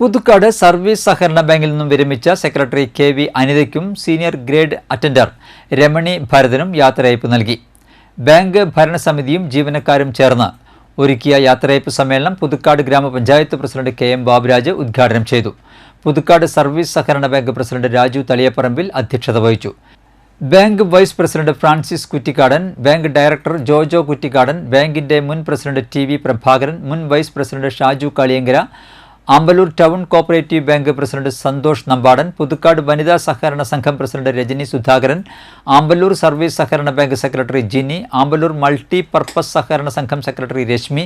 Puthukkad service സഹകരണ ബാങ്കിൽ നിന്നും വിരമിച്ച സെക്രട്ടറി കെ വി അനിതയ്ക്കും സീനിയർ ഗ്രേഡ് അറ്റൻഡർ രമണി ഭരതനും യാത്രയയപ്പ് നൽകി. ബാങ്ക് ഭരണസമിതിയും ജീവനക്കാരും ചേർന്ന് ഒരുക്കിയ യാത്രയയപ്പ് സമ്മേളനം പുതുക്കാട് ഗ്രാമപഞ്ചായത്ത് പ്രസിഡന്റ് കെ എം ബാബുരാജ് ഉദ്ഘാടനം ചെയ്തു. പുതുക്കാട് സർവീസ് സഹകരണ ബാങ്ക് പ്രസിഡന്റ് രാജു തളിയപ്പറമ്പിൽ അധ്യക്ഷത വഹിച്ചു. Bank vice president Francis Kuttikkadan bank director Jojo Kuttikkadan ബാങ്കിന്റെ മുൻ പ്രസിഡന്റ് ടി വി പ്രഭാകരൻ മുൻ vice president Shaju Kaliyankara Amballoor town cooperative bank president Santhosh Nambadan Puthukkad വനിതാ സഹകരണ സംഘം പ്രസിഡന്റ് രജനി സുധാകരൻ ആമ്പലൂർ സർവീസ് സഹകരണ bank secretary Jini Amballoor multi purpose സഹകരണ സംഘം secretary Rashmi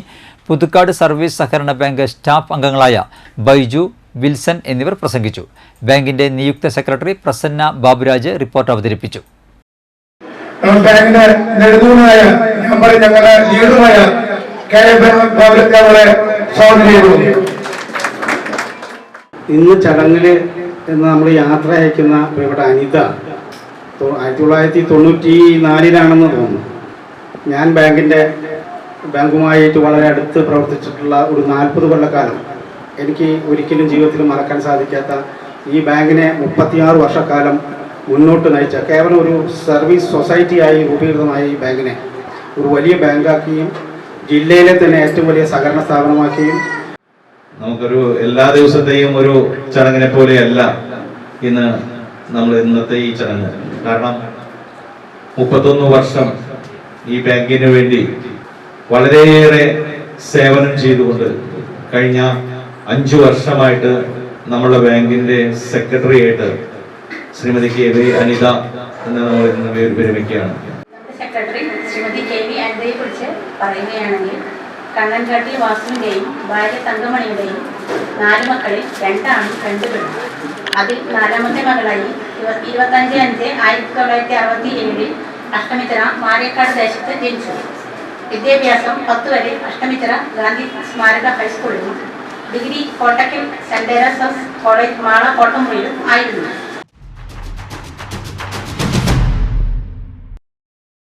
Puthukkad service സഹകരണ ബാങ്ക് സ്റ്റാഫ് അംഗങ്ങളായ ബൈജു വിൽസൺ എന്നിവർ പ്രസംഗിച്ചു. ബാങ്കിന്റെ നിയുക്ത സെക്രട്ടറി പ്രസന്ന ബാബുരാജ് റിപ്പോർട്ട് അവതരിപ്പിച്ചു. ബാങ്കിന്റെ ഇന്ന് ചടങ്ങിൽ എന്ന് നമ്മൾ യാത്ര അയക്കുന്ന ഇവിടെ അനിത. ആയിരത്തി തൊള്ളായിരത്തി തൊണ്ണൂറ്റി നാലിലാണെന്ന് തോന്നുന്നു. ഞാൻ ബാങ്കിന്റെ ബാങ്കുമായിട്ട് വളരെ അടുത്ത് പ്രവർത്തിച്ചിട്ടുള്ള ഒരു നാൽപ്പത് കൊല്ലക്കാലം എനിക്ക് ഒരിക്കലും ജീവിതത്തിൽ മറക്കാൻ സാധിക്കാത്ത ഈ ബാങ്കിനെ മുപ്പത്തിയാറ് വർഷക്കാലം മുന്നോട്ട് നയിച്ച കേവലം ഒരു സർവീസ് സൊസൈറ്റിയായി രൂപീകൃതമായ ഈ ബാങ്കിനെ ഒരു വലിയ ബാങ്കാക്കിയും ജില്ലയിലെ തന്നെ ഏറ്റവും വലിയ സഹകരണ സ്ഥാപനമാക്കുകയും നമുക്കൊരു എല്ലാ ദിവസത്തെയും ഒരു ചടങ്ങിനെ പോലെയല്ല ഇന്ന് നമ്മൾ ഇന്നത്തെ ഈ ചടങ്ങ്. കാരണം മുപ്പത്തൊന്ന് വർഷം ഈ ബാങ്കിന് വേണ്ടി വളരെയേറെ സേവനം ചെയ്തുകൊണ്ട് കഴിഞ്ഞ അഞ്ചു വർഷമായിട്ട് നമ്മുടെ ബാങ്കിന്റെ സെക്രട്ടറി ആയിട്ട് ശ്രീമതി കെ വി അനിത എന്ന് നമ്മൾ ഇന്ന് വിരമിക്കുകയാണ് സെക്രട്ടറി ശ്രീമതി കെ വി അനിതയെ കുറിച്ച് പറയുകയാണെങ്കിൽ കണ്ണൻകാട്ടിൽ വാസുവിന്റെയും ഭാര്യ തങ്കമണിയുടെയും നാല് മക്കളിൽ രണ്ടാണ് രണ്ട് പെണ്ണും അതിൽ നാലാമത്തെ മകളായി ഇരുപത്തി ഇരുപത്തഞ്ച് അഞ്ച് ആയിരത്തി തൊള്ളായിരത്തി അറുപത്തി ഏഴിൽ അഷ്ടമിത്തറ മാരേക്കാട് ദേശത്ത് ജനിച്ചു. വിദ്യാഭ്യാസം പത്ത് വരെ അഷ്ടമിത്തറ ഗാന്ധി സ്മാരക ഹൈസ്കൂളിലും degree Kottakkal saint Theresa's college Mala കോട്ടമുറിയിലും ആയിരുന്നു.